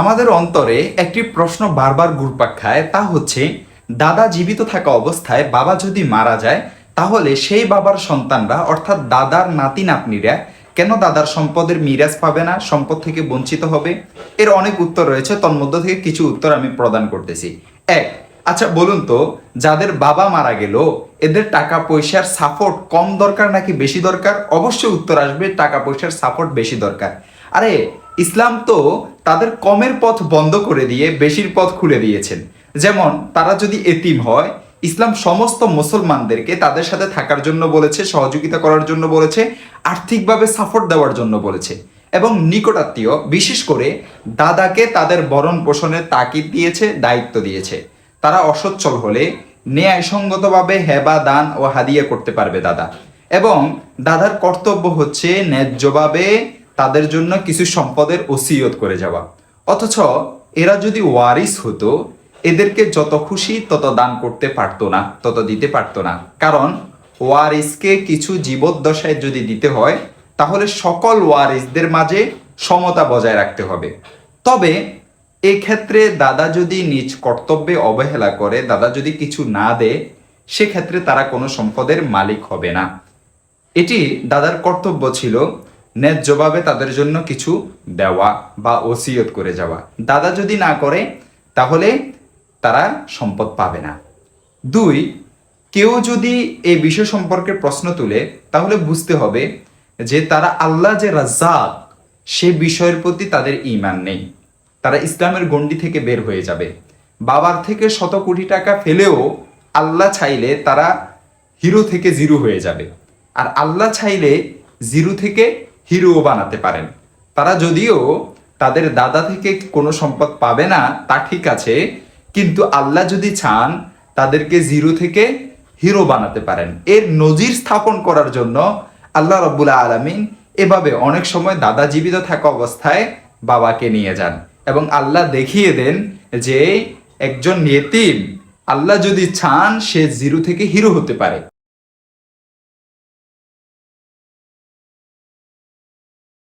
আমাদের অন্তরে একটি প্রশ্ন বারবার ঘুরপাক খায়, তা হচ্ছে, দাদা জীবিত থাকা অবস্থায় বাবা যদি মারা যায়, তাহলে সেই বাবার সন্তানরা, অর্থাৎ দাদার নাতি নাতনিরা কেন দাদার সম্পদের মিরাজ পাবে না, সম্পদ থেকে বঞ্চিত হবে? এর অনেক উত্তর রয়েছে, তন্মধ্য থেকে কিছু উত্তর আমি প্রদান করতেছি। এক আচ্ছা বলুন তো, যাদের বাবা মারা গেল, এদের টাকা পয়সার সাপোর্ট কম দরকার নাকি বেশি দরকার? অবশ্যই উত্তর আসবে টাকা পয়সার সাপোর্ট বেশি দরকার। আরে ইসলাম তো তাদের কমের পথ বন্ধ করে দিয়ে বেশির পথ খুলে দিয়েছেন। যেমন, তারা যদি এতিম হয়, ইসলাম সমস্ত মুসলমানদেরকে তাদের সাথে থাকার জন্য বলেছে, সহযোগিতা করার জন্য বলেছে, আর্থিকভাবে সাপোর্ট দেওয়ার জন্য বলেছে এবং নিকটাত্মীয়, বিশেষ করে দাদাকে তাদের বরণ পোষণের তাকিদ দিয়েছে, দায়িত্ব দিয়েছে। তারা অসচ্ছল হলে ন্যায়সঙ্গতভাবে হেবা, দান ও হাদিয়া করতে পারবে দাদা। এবং দাদার কর্তব্য হচ্ছে ন্যায্যভাবে তাদের জন্য কিছু সম্পদের ওসিয়ত করে যাওয়া। অথচ এরা যদি ওয়ারিস হতো, এদেরকে যত খুশি তত দান করতে পারতো না, তত দিতে পারতো না। কারণ ওয়ারিসকে কিছু জীবদ্দশায় যদি দিতে হয়, তাহলে সকল ওয়ারিসদের মাঝে সমতা বজায় রাখতে হবে। তবে এক্ষেত্রে দাদা যদি নিজ কর্তব্যে অবহেলা করে, দাদা যদি কিছু না দেয়, সেক্ষেত্রে তারা কোনো সম্পদের মালিক হবে না। এটি দাদার কর্তব্য ছিল ন্যায্যভাবে তাদের জন্য কিছু দেওয়া বা ওসিয়ত করে যাওয়া। দাদা যদি না করে, তাহলে তারা সম্পদ পাবে না। দুই, কেউ যদি এই বিষয় সম্পর্কে প্রশ্ন তুলে, তাহলে বুঝতে হবে যে তারা আল্লাহ যে রাজ্জাক, সে বিষয়ের প্রতি তাদের ইমান নেই। তারা ইসলামের গণ্ডি থেকে বের হয়ে যাবে। বাবার থেকে শত কোটি টাকা ফেলেও আল্লাহ চাইলে তারা হিরো থেকে জিরো হয়ে যাবে। আর আল্লাহ চাইলে জিরো থেকে হিরোও বানাতে পারেন। তারা যদিও তাদের দাদা থেকে কোনো সম্পদ পাবে না, তা ঠিক আছে, কিন্তু আল্লাহ যদি চান, তাদেরকে জিরো থেকে হিরো বানাতে পারেন। এর নজির স্থাপন করার জন্য আল্লাহ রব্বুল্লাহ আলমিন এভাবে অনেক সময় দাদা জীবিত থাকা অবস্থায় বাবাকে নিয়ে যান এবং আল্লাহ দেখিয়ে দেন যে, একজন নেতিম আল্লাহ যদি চান, সে জিরো থেকে হিরো হতে পারে।